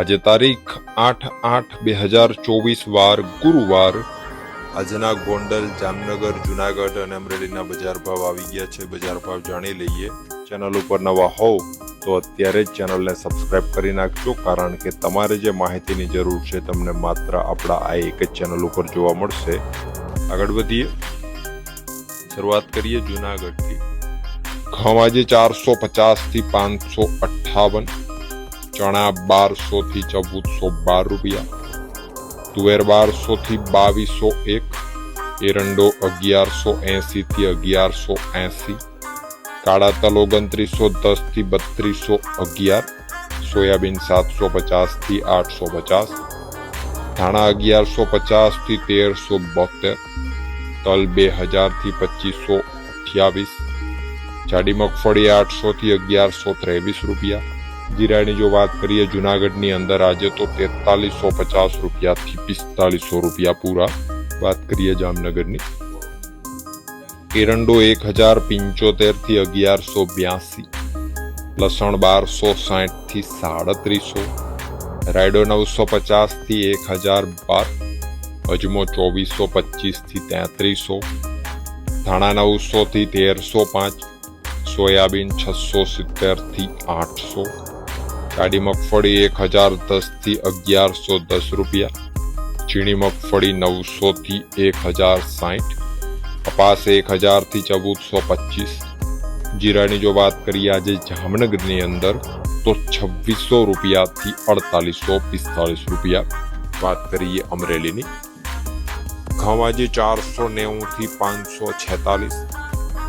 આજે તારીખ આઠ આઠ બે હજાર ચોવીસ વાર ગુરુવાર આજના ગોંડલ, જામનગર, જુનાગઢ અને અમરેલીના બજાર ભાવ આવી ગયા છે. બજાર ભાવ જાણી લઈએ. ચેનલ ઉપર નવા હોવ તો અત્યારે જ ચેનલને સબસ્ક્રાઇબ કરી નાખજો, કારણ કે તમારે જે માહિતીની જરૂર છે તમને માત્ર આપણા આ એક જ ચેનલ ઉપર જોવા મળશે. આગળ વધીએ. શરૂઆત કરીએ જુનાગઢથી. ઘઉં આજે ચારસો પચાસથી પાંચસો અઠ્ઠાવન. ચણા બારસો થી ચૌદસો બાર રૂપિયા. તુવેર બારસો થી બાવીસો એક. એરંડો અગિયારસો એસી થી અગિયારસો એસી. કાળા તલ ઓગણત્રીસો દસથી બત્રીસો અગિયાર. સોયાબીન સાતસો પચાસથી આઠસો પચાસ. ધાણા અગિયારસો પચાસથી તેરસો બોતેર. તલ બે હજારથી પચીસો અઠ્યાવીસ. જાડી મગફળી આઠસો થી અગિયારસો ત્રેવીસ રૂપિયા. જીરાની જો વાત કરીએ, જુનાગઢની અંદર આજે તો તેતાલીસો પચાસ રૂપિયાથી પિસ્તાલીસો રૂપિયા પૂરા. વાત કરીએ જામનગરની. એરંડો એક હજાર પંચોતેરથી અગિયારસો બ્યાસી. લસણ બારસો સાઠથી સાડત્રીસો. રાયડો નવસો પચાસથી એક હજાર બાર. અજમો ચોવીસો પચીસથી તેત્રીસો. ધાણા નવસોથી તેરસો પાંચ. સોયાબીન છસો સિત્તેરથી આઠસો. કાળી મગફળી એક હજાર દસથી અગિયારસો દસ રૂપિયા. ઝીણી મગફળી નવસો થી એક હજાર સાઠ કપાસ એક હજારથી ચૌદસો પચીસ. જીરાની જો વાત કરીએ આજે જામનગરની અંદર, તો છવ્વીસો રૂપિયાથી અડતાલીસો પિસ્તાલીસ રૂપિયા. વાત કરીએ અમરેલીની. ઘઉં આજે ચારસો નેવું થી પાંચસો છેતાલીસ.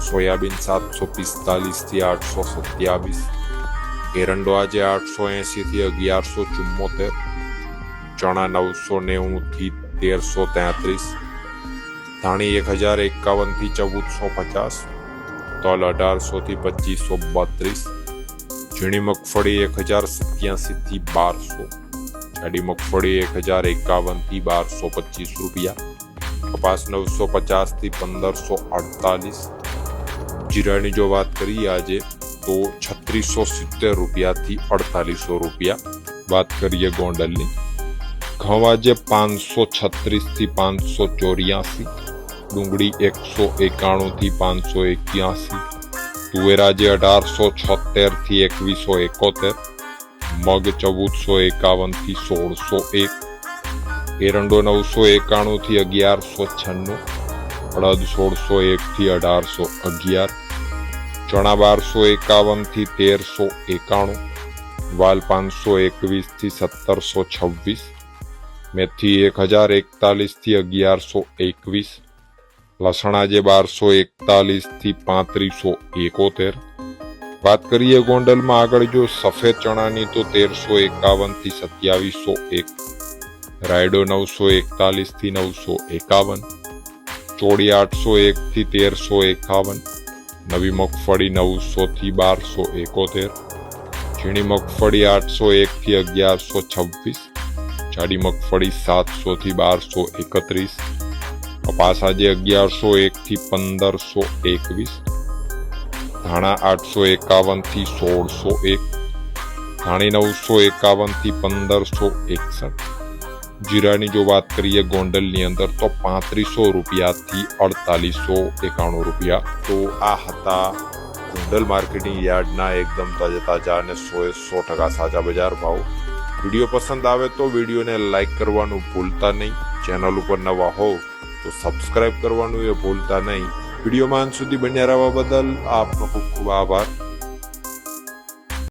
સોયાબીન સાતસો પિસ્તાલીસથી આઠસો સત્યાવીસ. એરંડો આજે આઠસો એસી થી અગિયારસો ચુમ્મોતેર ચણા નવસો નેવું થી તેરસો તેત્રીસ, ધાણી એક હજાર એકાવનથી ચૌદસો પચાસ, તલ અઢારસો થી પચીસો બત્રીસ, ઝીણી મગફળી એક હજાર સત્યાસી થી બારસો, જાડી મગફળી એક હજાર એકાવનથી બારસો પચીસ રૂપિયા, કપાસ નવસો પચાસથી પંદરસો અડતાલીસ. જીરાની જો વાત કરીએ આજે તો છત્રીસો સિત્તેર રૂપિયાથી અડતાલીસો રૂપિયા. વાત કરીએ ગોંડલની. ઘઉં આજે પાંચસો છત્રીસથી પાંચસો ચોર્યાસી. ડુંગળી એકસો એકાણુંથી પાંચસો એક્યાસી. તુવેરાજે અઢારસો છોતેરથી એકવીસો એકોતેર. મગ ચૌદસો એકાવનથી સોળસો એક. એરંડો નવસો એકાણુંથી અગિયારસો છન્નું. અડદ સોળસો એકથી અઢારસો અગિયાર. ચણા બારસો એકાવનથી તેરસો એકાણું વાલ પાંચસો એકવીસથી સત્તરસો છવ્વીસ, મેથી એક હજાર એકતાલીસથી અગિયારસો એકવીસ લસણાજે બારસો એકતાલીસથી પાંત્રીસો એકોતેર. વાત કરીએ ગોંડલમાં આગળ, જો સફેદ ચણાની, તો તેરસો એકાવનથી સત્યાવીસો એક, રાયડો નવસો એકતાલીસથી નવસો એકાવન, ચોળી આઠસો એક થી તેરસો એકાવન નવી મગફળી નવસો થી બારસો એકોતેર, ઝીણી મગફળી આઠસો એક થી અગિયારસો છવ્વીસ, જાડી મગફળી સાતસો થી બારસો એકત્રીસ, કપાસ આજે અગિયારસો એક થી પંદરસો એકવીસ, ધાણા આઠસો એકાવનથી સોળસો એક, ધાણી નવસો એકાવનથી પંદરસો એકસઠ. જીરાની જો વાત કરીએ ગોંડલની અંદર, તો પાંત્રીસો રૂપિયાથી અડતાલીસો એકાણું રૂપિયા. તો આ હતા ગોંડલ માર્કેટિંગ યાર્ડના એકદમ તાજા તાજા અને સો એ સો ટકા સાચા બજાર ભાવ. વીડિયો પસંદ આવે તો વિડીયોને લાઈક કરવાનું ભૂલતા નહીં. ચેનલ ઉપર નવા હોવ તો સબસ્ક્રાઇબ કરવાનું એ ભૂલતા નહીં. વિડીયોમાં અંત સુધી બન્યા રહેવા બદલ આપનો ખૂબ ખૂબ આભાર.